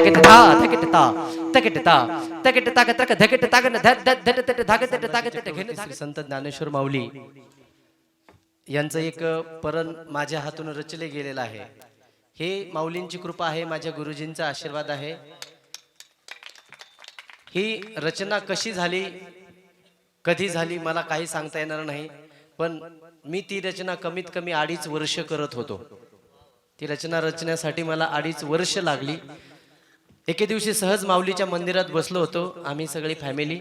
ताकट धा धकट ता तकट ता तकट ताक तक धकट ताक धट धट धट धट धाक धट ताक धट घेन संत ज्ञानेश्वर माऊली यांचं एक परण माझ्या हातून रचले गेलेलं आहे. हे माऊलींची कृपा आहे माझ्या गुरुजींचा आशीर्वाद आहे. ही रचना कशी झाली कधी झाली मला काही सांगता येणार नाही पण मी ती रचना कमीत कमी अडीच वर्ष करत होतो. ती रचना रचण्यासाठी मला अडीच वर्ष लागली. एके दिवशी सहज माऊलीच्या मंदिरात बसलो होतो आम्ही सगळी फॅमिली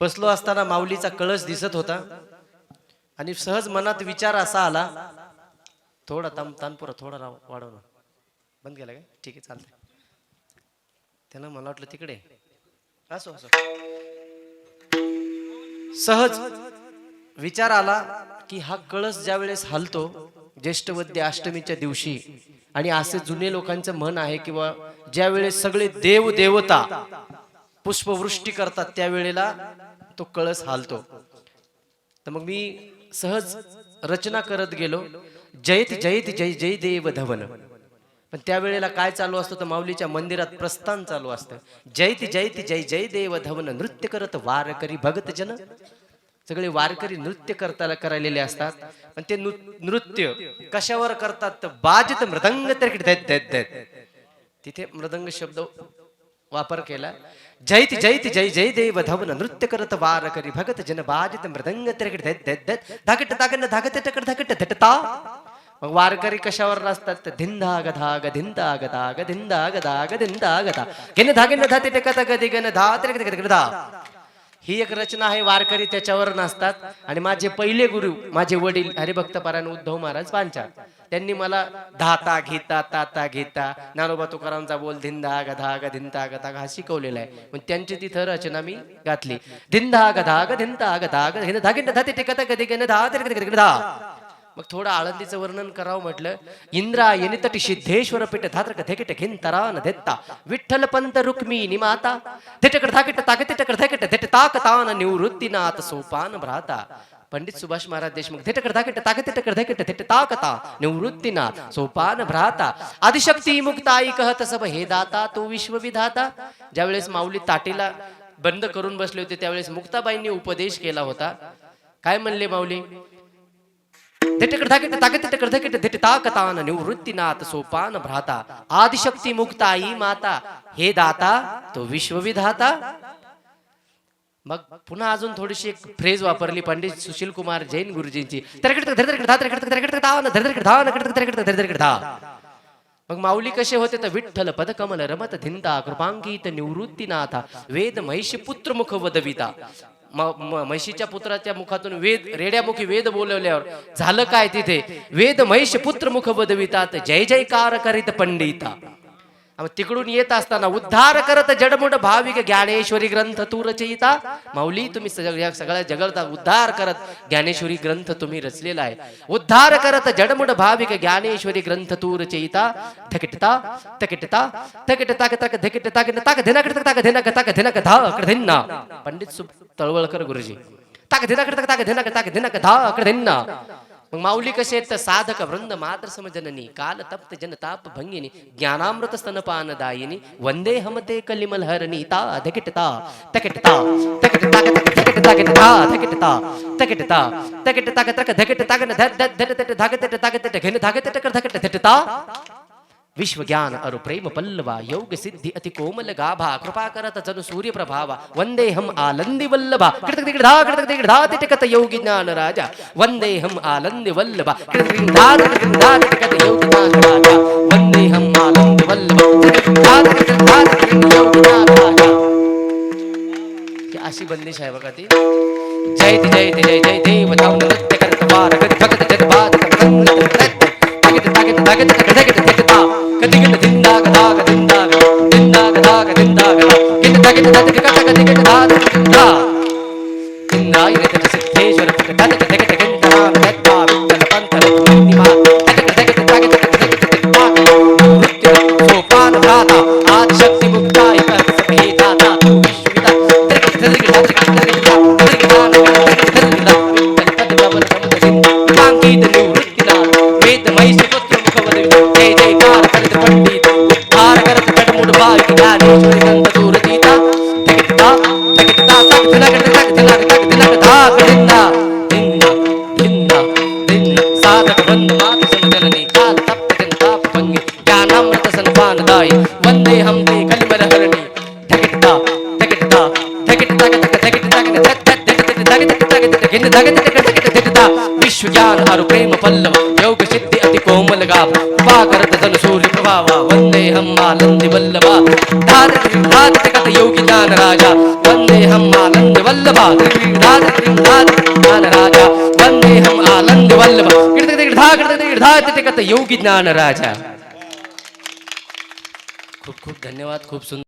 बसलो असताना माऊलीचा कळस दिसत होता. आणि सहज मनात विचार असा आला थोडा ताम तानपुरा थोडा राव वाढव बंद केला काय? ठीक आहे चालतंय. त्यानं मला वाटलं तिकडे. असो असो. सहज विचार आला की हा कळस ज्या वेळेस हलतो ज्येष्ठवद्य अष्टमीच्या दिवशी आणि असे जुने लोकांचं म्हण आहे किंवा ज्यावेळेस सगळे देव देवता पुष्पवृष्टी करतात त्यावेळेला तो कळस हालतो. तर मग मी सहज रचना करत गेलो. जयत जयत जय जय देव धवन. पण त्यावेळेला काय चालू असतं तर माऊलीच्या मंदिरात प्रस्थान चालू असतं. जयत जयत जय जय देव धवन नृत्य करत वारकरी भगत जन सगळे वारकरी नृत्य करताना करायलेले असतात. पण ते नृ- नृत्य कशावर करतात? तर मृदंग तर तिथे मृदंग शब्द वापर केला जैत जैत जय जय देव धवन नृत्य करत वार करी भगत जन बाजित मृदंग तिरकट देत देत देत धाकट तागन धाकट टकट धाकट धटता मग वारकरी कशावर नसतात तर धिंदा गधा ग धिंदा गदा ग धिंदा गदा ग धिंदा गदा घेन धागेन धाते टकत गदी गन धा तिरकट तिरकट धा ही एक रचना आहे वारकरी त्याच्यावर नसतात आणि माझे पहिले गुरु माझे वडील हरिभक्त पारायण उद्धव महाराज पांचाळ त्यांनी मला धाता घेता ताता घेता नारोबा तुकारामचा बोल धिंदा गधा ग धिंता गधा हा शिकवलेला आहे. पण त्यांची तिथं रचना मी घातली धिंदा गधा ग धिंता गधा ग हिन धागिन धाते टिकत कधी गन धा तिरकट धा मग थोडं आळंदीचं वर्णन करावं म्हटलं. इंद्रा येनितटी सिद्धेश्वर पीठ धात्र धेकिट घिंतरा न धेत्ता. विठ्ठल पंत रुक्मिणी माता थिटकड धाकिट थेटकड तिटकड थेट ताक तान निवृत्तीनाथ सोपान भ्राता. पंडित सुभाष महाराज देशमुख थेट करता किट ताकत करता किट थेट ताकता निवृत्तीनाथ सोपान भ्राता. आदिशक्ती मुक्ताई कहत सब हे दाता तो विश्वविधाता. ज्यावेळेस माऊली ताटीला बंद करून बसले होते त्यावेळेस मुक्ताबाईंनी उपदेश केला होता. काय म्हणले माऊली? धिटकड धाकिट तिटकड धाकिट धिट ताकतान निवृत्तीनाथ सोपान भ्राता आदिशक्ती मुक्ताई माता हे दाता तो विश्वविधाता मग पुन्हा अजून थोडीशी एक फ्रेज वापरली पंडित सुशील कुमार जैन गुरुजींची मग माऊली कसे होते तर विठ्ठल पदकमल रमत धिंता कृपांकित निवृत्तीनाथा वेद महिषी पुत्र मुख वदविता म्हशीच्या पुत्राच्या मुखातून वेद रेड्यामुखी वेद बोलवल्यावर झालं काय तिथे? वेद महिष पुत्र मुख वदवितात जय जयकार करीत पंडिता. तिकडून येत असताना उद्धार करत जडमुड भाविक ज्ञानेश्वरी ग्रंथ तू रचयिता माऊली तुम्ही सगळ्या सगळ्या जगलता उद्धार करत ज्ञानेश्वरी ग्रंथ तुम्ही रचलेला आहे. उद्धार करत जडमुड भाविक ज्ञानेश्वरी ग्रंथ तू रचयिता थकिटता थकिटता थकिट ताक ताक धकिट ताक ताक धिनक ताक धिनक ताक धिनक धा धिन्ना. पंडित सु तळवळकर गुरुजी ताक धिनक ताक धिनक ताक धिनक धा धिन्ना. मग माऊली कसे आहेत तर साधक वृंद मात्र समजननी काल तप्त जनताप भंगिनी ज्ञानामृत स्तनपान दायिनी वंदे हमते कलिमल हरणी ता धकिटता तकिटता तकिट ताक तक धकिट ताक धा धकिटता तकिटता तकिट ताक तक धकिट ताक न विश्व ज्ञान अरु प्रेम पल्लवा योग सिद्धि अति कोमल गाभा कृपा करत जन सूर्य प्रभावा वंदे हम आलंदि वल्लभा कृतक दिग धा कृतक दिग धा ते योग ज्ञान राजा वंदे हम आलंदि वल्लभा कृतक दिग धा कृतक दिग धा ते योग ज्ञान राजा वंदे हम आलंदि वल्लभा कृतक दिग धा कृतक दिग धा ते योग ज्ञान राजा क्या अशी बंदिश है भगती जय जय जय जय देव धाम नृत्य करत वार गति भगत தகிட்டு தத்துக்கு கத்தக திகிட்டு தாத்துக்கு योग सिद्धि अति कोमल गा पाकर तन सूर्य प्रभाव। वंदे हम आनंद वल्लभा धारत धारत जगत योगी ज्ञान राजा। वंदे हम आनंद वल्लभा धारत धारत ज्ञान राजा। वंदे हम आनंद वल्लभा कृत कृत धा कृत कृत धा योगी ज्ञान राजा। खूब खूब धन्यवाद, खूब सुंदर।